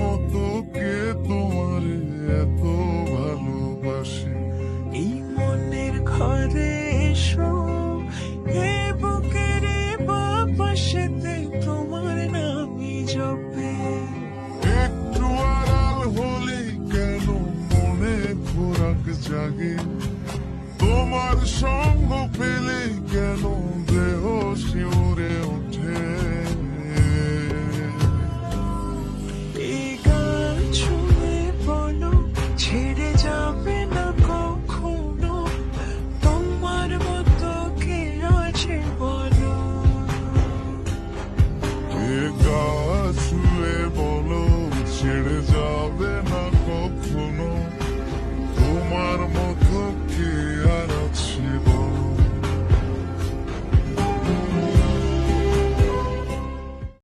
মতো কে তোমার এত ভালোবাসে? এই মনের ঘরে এসো হে বুকের বাপাশেতে তোমার নামি জপে। একটু আড়াল হলে কেন মনে খোরাক জাগে?